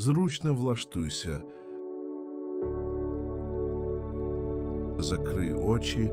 Зручно влаштуйся. Закрий очі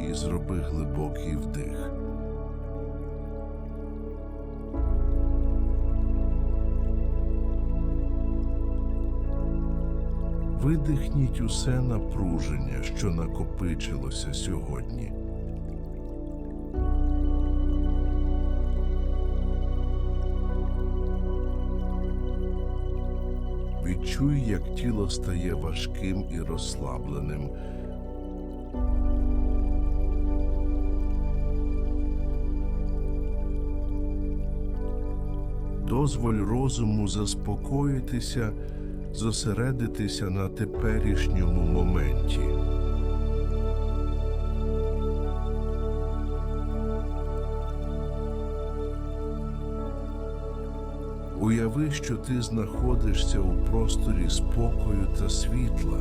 і зроби глибокий вдих. Видихніть усе напруження, що накопичилося сьогодні. Відчуй, як тіло стає важким і розслабленим. Дозволь розуму заспокоїтися, зосередитися на теперішньому моменті. Уяви, що ти знаходишся у просторі спокою та світла.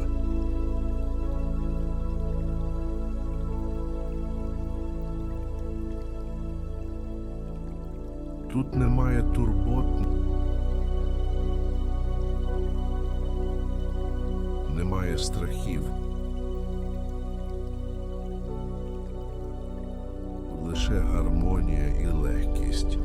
Тут немає турбот, немає страхів. Лише гармонія і легкість.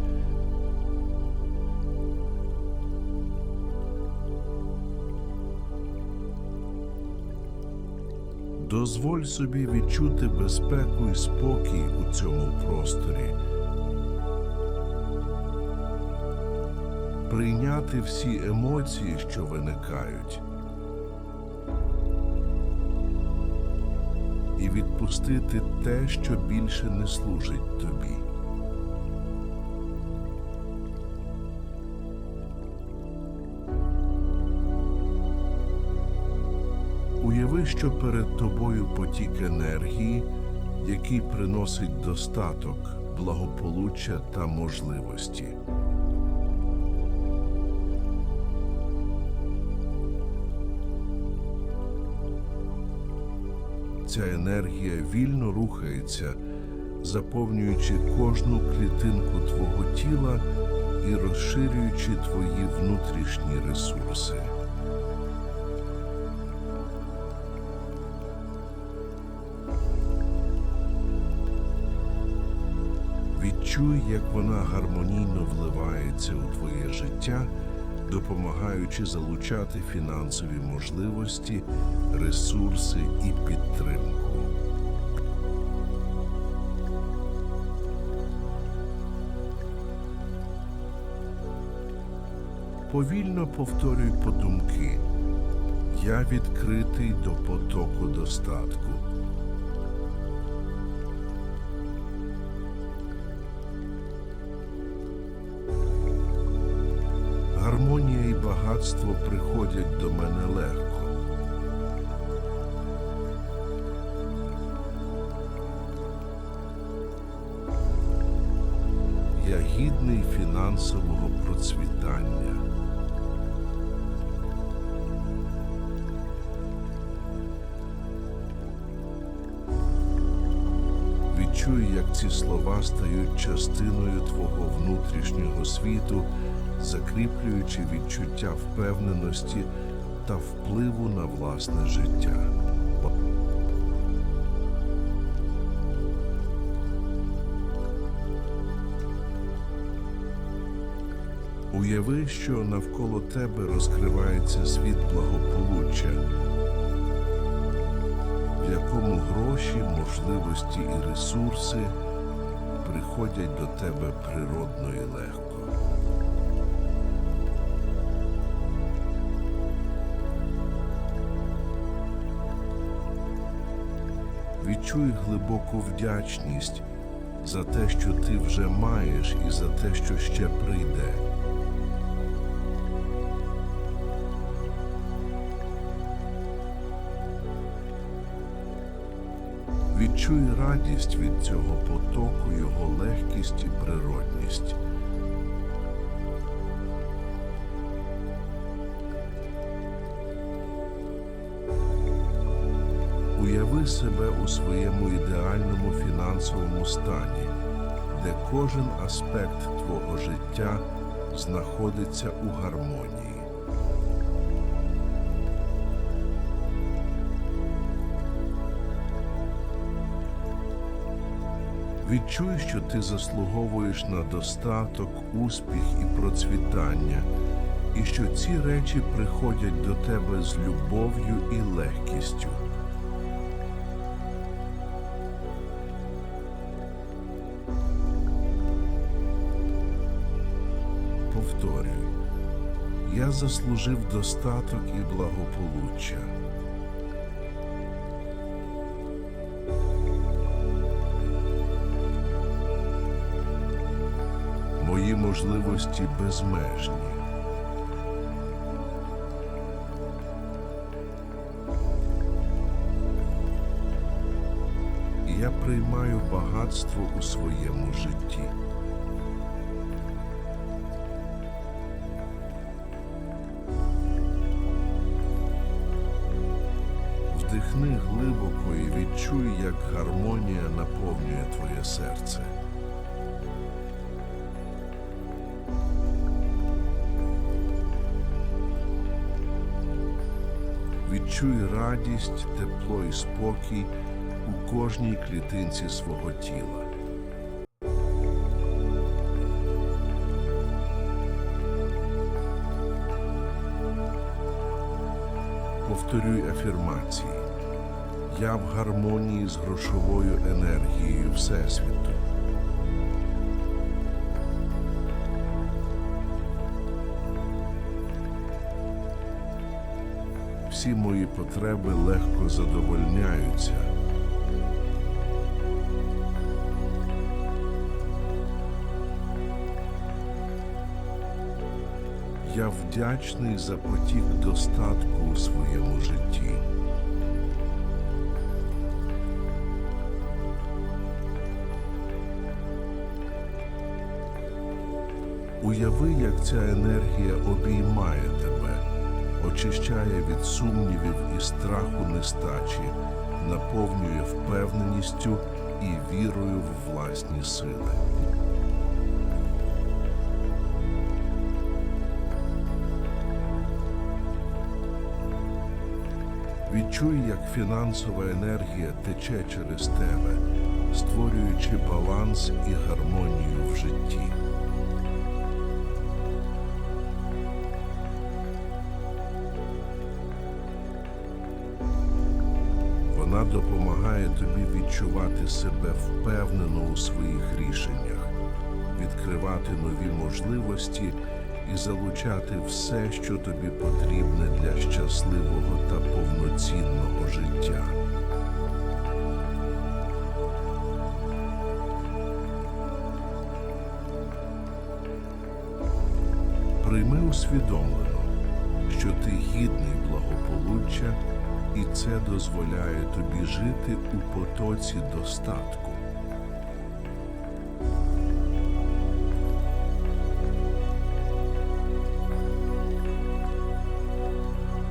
Дозволь собі відчути безпеку і спокій у цьому просторі. Прийняти всі емоції, що виникають, і відпустити те, що більше не служить тобі. Що перед тобою потік енергії, який приносить достаток, благополуччя та можливості. Ця енергія вільно рухається, заповнюючи кожну клітинку твого тіла і розширюючи твої внутрішні ресурси. Відчуй, як вона гармонійно вливається у твоє життя, допомагаючи залучати фінансові можливості, ресурси і підтримку. Повільно повторюй подумки. Я відкритий до потоку достатку. Багатство приходять до мене легко. Я гідний фінансового процвітання. Відчуй, як ці слова стають частиною твого внутрішнього світу, закріплюючи відчуття впевненості та впливу на власне життя. Уяви, що навколо тебе розкривається світ благополуччя, в якому гроші, можливості і ресурси приходять до тебе природно і легко. Відчуй глибоку вдячність за те, що ти вже маєш, і за те, що ще прийде. Відчуй радість від цього потоку, його легкість і природність. Уяви себе у своєму ідеальному фінансовому стані, де кожен аспект твого життя знаходиться у гармонії. Відчуй, що ти заслуговуєш на достаток, успіх і процвітання, і що ці речі приходять до тебе з любов'ю і легкістю. Я заслужив достаток і благополуччя. Мої можливості безмежні. Я приймаю багатство у своєму житті. Вдихни глибоко і відчуй, як гармонія наповнює твоє серце. Відчуй радість, тепло і спокій у кожній клітинці свого тіла. Повторюй афірмації. Я в гармонії з грошовою енергією Всесвіту. Всі мої потреби легко задовольняються. Я вдячний за потік достатку у своєму житті. Уяви, як ця енергія обіймає тебе, очищає від сумнівів і страху нестачі, наповнює впевненістю і вірою в власні сили. Відчуй, як фінансова енергія тече через тебе, створюючи баланс і гармонію в житті. Допомагає тобі відчувати себе впевнено у своїх рішеннях, відкривати нові можливості і залучати все, що тобі потрібне для щасливого та повноцінного життя. Прийми усвідомлено, що ти гідний благополуччя, і це дозволяє тобі жити у потоці достатку.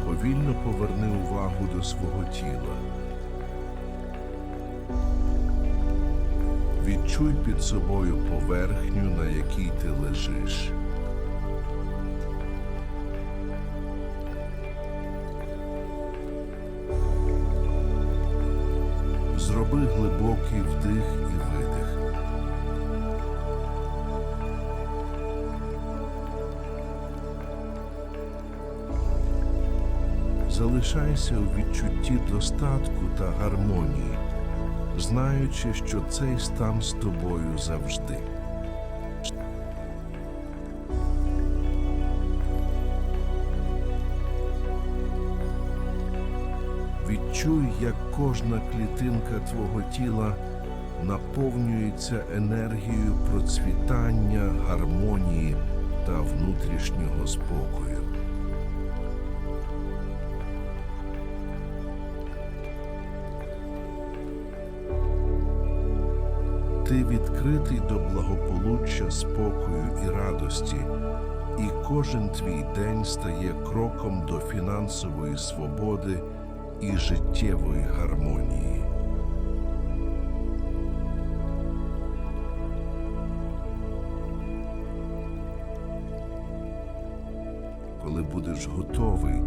Повільно поверни увагу до свого тіла. Відчуй під собою поверхню, на якій ти лежиш. Зроби глибокий вдих і видих. Залишайся у відчутті достатку та гармонії, знаючи, що цей стан з тобою завжди. Відчуй, як кожна клітинка твого тіла наповнюється енергією процвітання, гармонії та внутрішнього спокою. Ти відкритий до благополуччя, спокою і радості, і кожен твій день стає кроком до фінансової свободи і життєвої гармонії. Коли будеш готовий,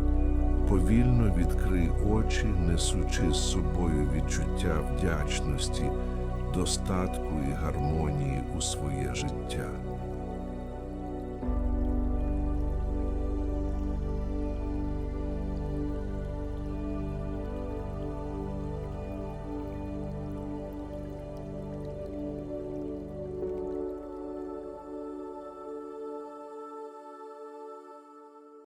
повільно відкрий очі, несучи з собою відчуття вдячності, достатку і гармонії у своє життя.